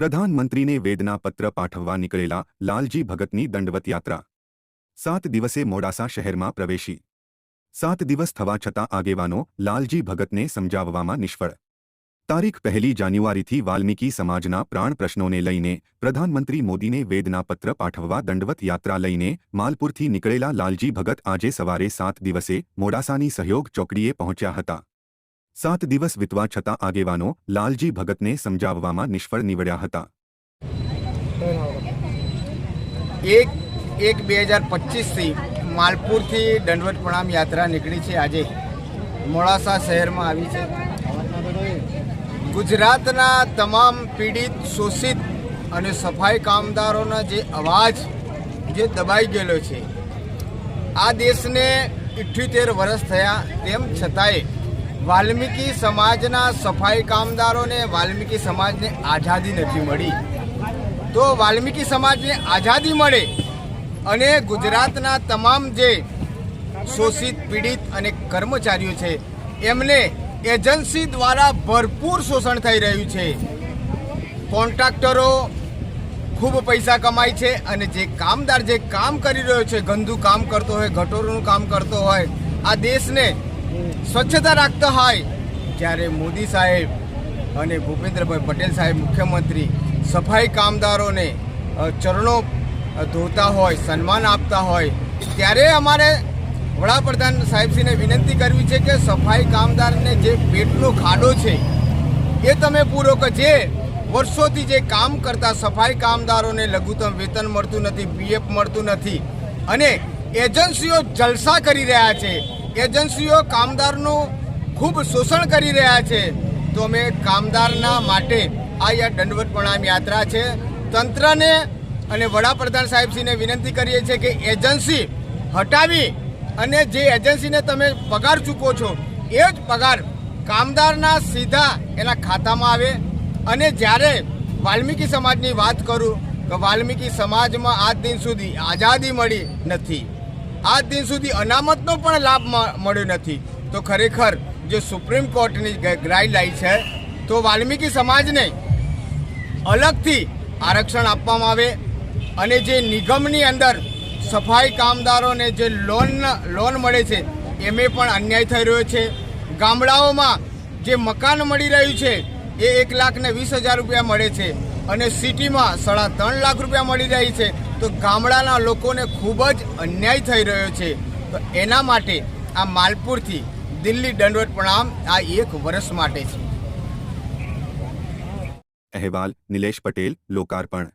પ્રધાનમંત્રીને વેદના પત્ર પાઠવવા નીકળેલા લાલજી ભગતની દંડવત યાત્રા. સાત દિવસે મોડાસા શહેરમાં પ્રવેશી. સાત દિવસ થવા છતાં આગેવાનો લાલજી ભગતને સમજાવવામાં નિષ્ફળ. તારીખ પહેલી જાન્યુઆરીથી વાલ્મીકી સમાજના પ્રાણ પ્રશ્નોને લઈને પ્રધાનમંત્રી મોદીને વેદનાપત્ર પાઠવવા દંડવત યાત્રા લઈને માલપુરથી નીકળેલા લાલજી ભગત આજે સવારે સાત દિવસે મોડાસાની સહયોગ ચોકડીએ પહોંચ્યા હતા. સાત દિવસ વીતવા છતાં આગેવાનો લાલજી ભગતને સમજાવવામાં નિષ્ફળ નીવડ્યા હતા. એક એક બે હજાર પચીસથી માલપુરથી દંડવત પ્રણામ યાત્રા નીકળી છે આજે. મોડાસા શહેરમાં આવી છે. ગુજરાતના તમામ પીડિત, શોષિત અને સફાઈ કામદારોના જે અવાજ જે દબાઈ ગયેલો છે. આ દેશને ઇઠ્યોતેર વર્ષ થયા, તેમ છતાંય વાલ્મીકી સમાજના સફાઈ કામદારોને વાલ્મીકી સમાજને આઝાદી નથી મળી. તો વાલ્મીકી સમાજને આઝાદી મળે અને ગુજરાતના તમામ જે શોષિત, પીડિત અને કર્મચારીઓ છે, એમને એજન્સી દ્વારા ભરપૂર શોષણ થઈ રહ્યું છે. કોન્ટ્રાક્ટરો ખૂબ પૈસા કમાય છે અને જે કામદાર જે કામ કરી રહ્યો છે, ગંદુ કામ કરતો હોય, ગટોરનું કામ કરતો હોય, આ દેશને સ્વચ્છતા રાખતા હોય. જ્યારે મોદી સાહેબ અને ભૂપેન્દ્રભાઈ પટેલ સાહેબ મુખ્યમંત્રી સફાઈ કામદારોને ચરણો ધોતા હોય, સન્માન આપતા હોય, ત્યારે અમારે વડાપ્રધાન સાહેબશ્રીને વિનંતી કરવી છે કે સફાઈ કામદારને જે પેટનો ખાડો છે, એ તમે પૂરો કે, જે વર્ષોથી જે કામ કરતા સફાઈ કામદારોને લઘુત્તમ વેતન મળતું નથી પીએફ મળતું નથી અને એજન્સીઓ જલસા કરી રહ્યા છે એજન્સીઓ કામદારનું ખૂબ શોષણ કરી રહ્યા છે. તો અમે કામદારના માટે આ દંડવત પ્રણામ યાત્રા છે. તંત્રને અને વડાપ્રધાન સાહેબશ્રીને વિનંતી કરીએ છીએ કે એજન્સી હટાવી અને જે એજન્સીને તમે પગાર ચૂકો છો, એ જ પગાર કામદારના સીધા એના ખાતામાં આવે. અને જ્યારે વાલ્મીકી સમાજની વાત કરું, તો વાલ્મીકી સમાજમાં આજ દિન સુધી આઝાદી મળી નથી. આજ દિન સુધી અનામતનો પણ લાભ મળ્યો નથી. તો ખરેખર જે સુપ્રીમ કોર્ટની ગાઈડલાઈન છે, તો વાલ્મીકી સમાજને અલગથી આરક્ષણ આપવામાં આવે અને જે નિગમની અંદર સફાઈ કામદારોને જે લોન લોન મળે છે, એમે પણ અન્યાય થઈ રહ્યો છે. ગામડાઓમાં જે મકાન મળી રહ્યું છે, એ એક લાખ ને વીસ હજાર રૂપિયા મળે છે અને સિટીમાં સાડા ત્રણ લાખ રૂપિયા મળી રહી છે. તો ગામડાના લોકોને ખૂબ જ અન્યાય થઈ રહ્યો છે. તો એના માટે આ માલપુરથી દિલ્હી દંડવત પ્રણામ આ એક વર્ષ માટે છે. અહેવાલ નિલેશ પટેલ, લોકાર્પણ.